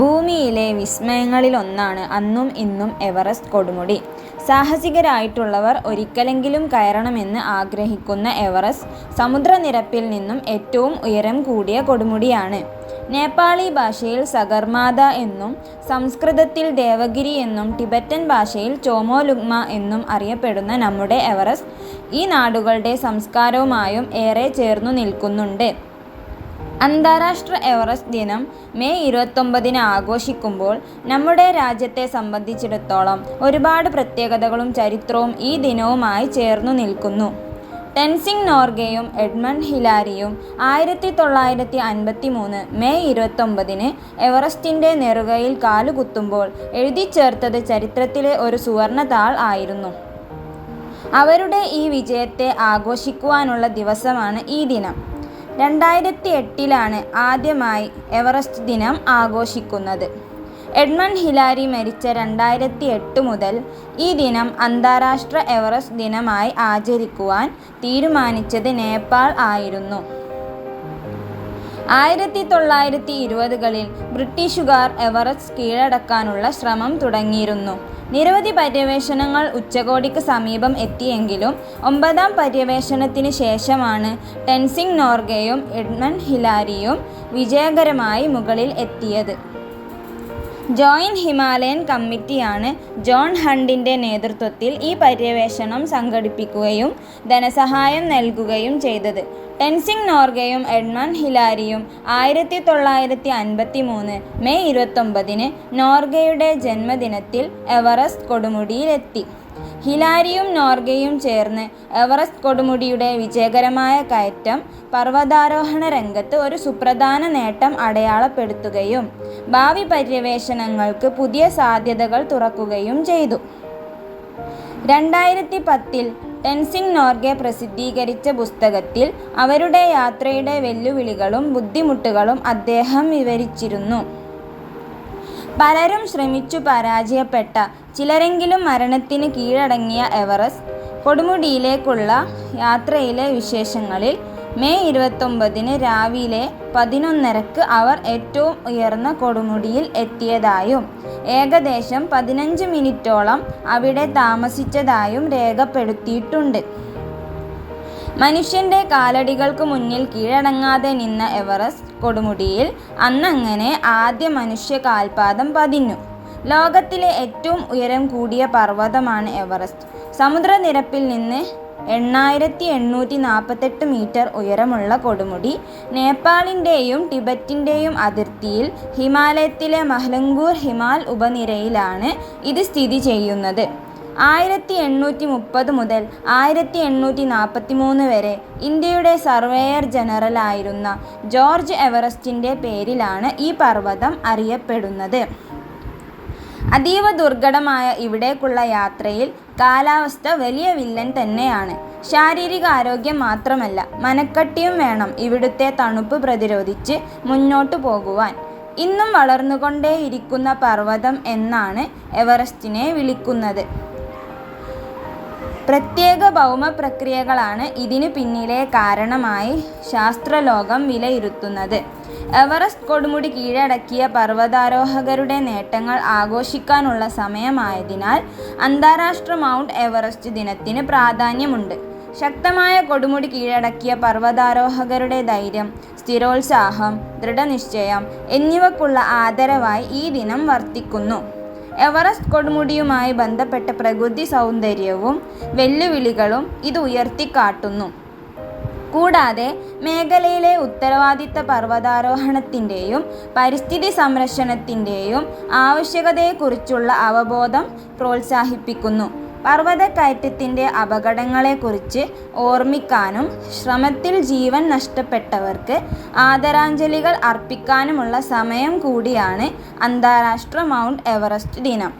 ഭൂമിയിലെ വിസ്മയങ്ങളിലൊന്നാണ് അന്നും ഇന്നും എവറസ്റ്റ് കൊടുമുടി. സാഹസികരായിട്ടുള്ളവർ ഒരിക്കലെങ്കിലും കയറണമെന്ന് ആഗ്രഹിക്കുന്ന എവറസ്റ്റ് സമുദ്രനിരപ്പിൽ നിന്നും ഏറ്റവും ഉയരം കൂടിയ കൊടുമുടിയാണ്. നേപ്പാളി ഭാഷയിൽ സഗർമാത എന്നും സംസ്കൃതത്തിൽ ദേവഗിരി എന്നും ടിബറ്റൻ ഭാഷയിൽ ചോമോലുഗ്മ എന്നും അറിയപ്പെടുന്ന നമ്മുടെ എവറസ്റ്റ് ഈ നാടുകളുടെ സംസ്കാരവുമായും ഏറെ ചേർന്നു നിൽക്കുന്നുണ്ട്. അന്താരാഷ്ട്ര എവറസ്റ്റ് ദിനം മെയ് ഇരുപത്തൊമ്പതിന് ആഘോഷിക്കുമ്പോൾ നമ്മുടെ രാജ്യത്തെ സംബന്ധിച്ചിടത്തോളം ഒരുപാട് പ്രത്യേകതകളും ചരിത്രവും ഈ ദിനവുമായി ചേർന്നു നിൽക്കുന്നു. ടെൻസിങ് നോർഗയും എഡ്മണ്ട് ഹിലാരിയും ആയിരത്തി തൊള്ളായിരത്തി അൻപത്തി മൂന്ന് മെയ് ഇരുപത്തൊമ്പതിന് എവറസ്റ്റിന്റെ നെറുകയിൽ കാലുകുത്തുമ്പോൾ എഴുതിച്ചേർത്തത് ചരിത്രത്തിലെ ഒരു സുവർണ താൾ ആയിരുന്നു. അവരുടെ ഈ വിജയത്തെ ആഘോഷിക്കുവാനുള്ള ദിവസമാണ് ഈ ദിനം. രണ്ടായിരത്തി എട്ടിലാണ് ആദ്യമായി എവറസ്റ്റ് ദിനം ആഘോഷിക്കുന്നത്. എഡ്മണ്ട് ഹിലാരി മരിച്ച രണ്ടായിരത്തി എട്ട് മുതൽ ഈ ദിനം അന്താരാഷ്ട്ര എവറസ്റ്റ് ദിനമായി ആചരിക്കുവാൻ തീരുമാനിച്ചത് നേപ്പാൾ ആയിരുന്നു. ആയിരത്തി തൊള്ളായിരത്തി ഇരുപതുകളിൽ ബ്രിട്ടീഷുകാർ എവറസ്റ്റ് കീഴടക്കാനുള്ള ശ്രമം തുടങ്ങിയിരുന്നു. നിരവധി പര്യവേഷണങ്ങൾ ഉച്ചകോടിക്ക് സമീപം എത്തിയെങ്കിലും ഒമ്പതാം പര്യവേഷണത്തിന് ശേഷമാണ് ടെൻസിംഗ് നോർഗയും എഡ്മൺ ഹിലാരിയും വിജയകരമായി മുകളിൽ എത്തിയത്. ജോയിന്റ് ഹിമാലയൻ കമ്മിറ്റിയാണ് ജോൺ ഹണ്ടിന്റെ നേതൃത്വത്തിൽ ഈ പര്യവേഷണം സംഘടിപ്പിക്കുകയും ധനസഹായം നൽകുകയും ചെയ്തത്. ടെൻസിങ് നോർഗയും എഡ്മണ്ട് ഹിലാരിയും ആയിരത്തി തൊള്ളായിരത്തി അൻപത്തി മൂന്ന് മെയ് ഇരുപത്തൊമ്പതിന് നോർഗയുടെ ജന്മദിനത്തിൽ എവറസ്റ്റ് കൊടുമുടിയിലെത്തി. ഹിലാരിയും നോർഗയും ചേർന്ന് എവറസ്റ്റ് കൊടുമുടിയുടെ വിജയകരമായ കയറ്റം പർവതാരോഹണ രംഗത്ത് ഒരു സുപ്രധാന നേട്ടം അടയാളപ്പെടുത്തുകയും ഭാവി പര്യവേഷണങ്ങൾക്ക് പുതിയ സാധ്യതകൾ തുറക്കുകയും ചെയ്തു. രണ്ടായിരത്തി പത്തിൽ ടെൻസിങ് നോർഗെ പ്രസിദ്ധീകരിച്ച പുസ്തകത്തിൽ അവരുടെ യാത്രയുടെ വെല്ലുവിളികളും ബുദ്ധിമുട്ടുകളും അദ്ദേഹം വിവരിച്ചിരുന്നു. പലരും ശ്രമിച്ചു പരാജയപ്പെട്ട, ചിലരെങ്കിലും മരണത്തിന് കീഴടങ്ങിയ എവറസ്റ്റ് കൊടുമുടിയിലേക്കുള്ള യാത്രയിലെ വിശേഷങ്ങളിൽ മെയ് ഇരുപത്തൊമ്പതിന് രാവിലെ പതിനൊന്നരക്ക് അവർ ഏറ്റവും ഉയർന്ന കൊടുമുടിയിൽ എത്തിയതായും ഏകദേശം പതിനഞ്ച് മിനിറ്റോളം അവിടെ താമസിച്ചതായും രേഖപ്പെടുത്തിയിട്ടുണ്ട്. മനുഷ്യന്റെ കാലടികൾക്ക് മുന്നിൽ കീഴടങ്ങാതെ നിന്ന എവറസ്റ്റ് കൊടുമുടിയിൽ അന്നങ്ങനെ ആദ്യ മനുഷ്യ കാൽപാദം പതിഞ്ഞു. ലോകത്തിലെ ഏറ്റവും ഉയരം കൂടിയ പർവതമാണ് എവറസ്റ്റ്. സമുദ്രനിരപ്പിൽ നിന്ന് എണ്ണായിരത്തി എണ്ണൂറ്റി നാൽപ്പത്തെട്ട് മീറ്റർ ഉയരമുള്ള കൊടുമുടി നേപ്പാളിന്റെയും ടിബറ്റിന്റെയും അതിർത്തിയിൽ ഹിമാലയത്തിലെ മഹലങ്കൂർ ഹിമാൽ ഉപനിരയിലാണ് ഇത് സ്ഥിതി ചെയ്യുന്നത്. ആയിരത്തി എണ്ണൂറ്റി മുപ്പത് മുതൽ ആയിരത്തി എണ്ണൂറ്റി നാൽപ്പത്തി മൂന്ന് വരെ ഇന്ത്യയുടെ സർവേയർ ജനറലായിരുന്ന ജോർജ് എവറസ്റ്റിന്റെ പേരിലാണ് ഈ പർവതം അറിയപ്പെടുന്നത്. അതീവ ദുർഘടമായ ഇവിടേക്കുള്ള യാത്രയിൽ കാലാവസ്ഥ വലിയ വില്ലൻ തന്നെയാണ്. ശാരീരിക ആരോഗ്യം മാത്രമല്ല മനക്കട്ടിയും വേണം ഇവിടുത്തെ തണുപ്പ് പ്രതിരോധിച്ച് മുന്നോട്ടു പോകുവാൻ. ഇന്നും വളർന്നുകൊണ്ടേയിരിക്കുന്ന പർവതം എന്നാണ് എവറസ്റ്റിനെ വിളിക്കുന്നത്. പ്രത്യേക ഭൗമ പ്രക്രിയകളാണ് ഇതിനു പിന്നിലെ കാരണമായി ശാസ്ത്രലോകം വിലയിരുത്തുന്നത്. എവറസ്റ്റ് കൊടുമുടി കീഴടക്കിയ പർവതാരോഹകരുടെ നേട്ടങ്ങൾ ആഘോഷിക്കാനുള്ള സമയമായതിനാൽ അന്താരാഷ്ട്ര മൗണ്ട് എവറസ്റ്റ് ദിനത്തിന് പ്രാധാന്യമുണ്ട്. ശക്തമായ കൊടുമുടി കീഴടക്കിയ പർവതാരോഹകരുടെ ധൈര്യം, സ്ഥിരോത്സാഹം, ദൃഢനിശ്ചയം എന്നിവക്കുള്ള ആദരവായി ഈ ദിനം വർത്തിക്കുന്നു. എവറസ്റ്റ് കൊടുമുടിയുമായി ബന്ധപ്പെട്ട പ്രകൃതി സൗന്ദര്യവും വെല്ലുവിളികളും ഇത് ഉയർത്തിക്കാട്ടുന്നു. കൂടാതെ മേഖലയിലെ ഉത്തരവാദിത്ത പർവതാരോഹണത്തിന്റെയും പരിസ്ഥിതി സംരക്ഷണത്തിന്റെയും ആവശ്യകതയെക്കുറിച്ചുള്ള അവബോധം പ്രോത്സാഹിപ്പിക്കുന്നു. പർവതക്കയറ്റത്തിന്റെ അപകടങ്ങളെക്കുറിച്ച് ഓർമ്മിക്കാനും ശ്രമത്തിൽ ജീവൻ നഷ്ടപ്പെട്ടവർക്ക് ആദരാഞ്ജലികൾ അർപ്പിക്കാനുമുള്ള സമയം കൂടിയാണ് അന്താരാഷ്ട്ര മൗണ്ട് എവറസ്റ്റ് ദിനം.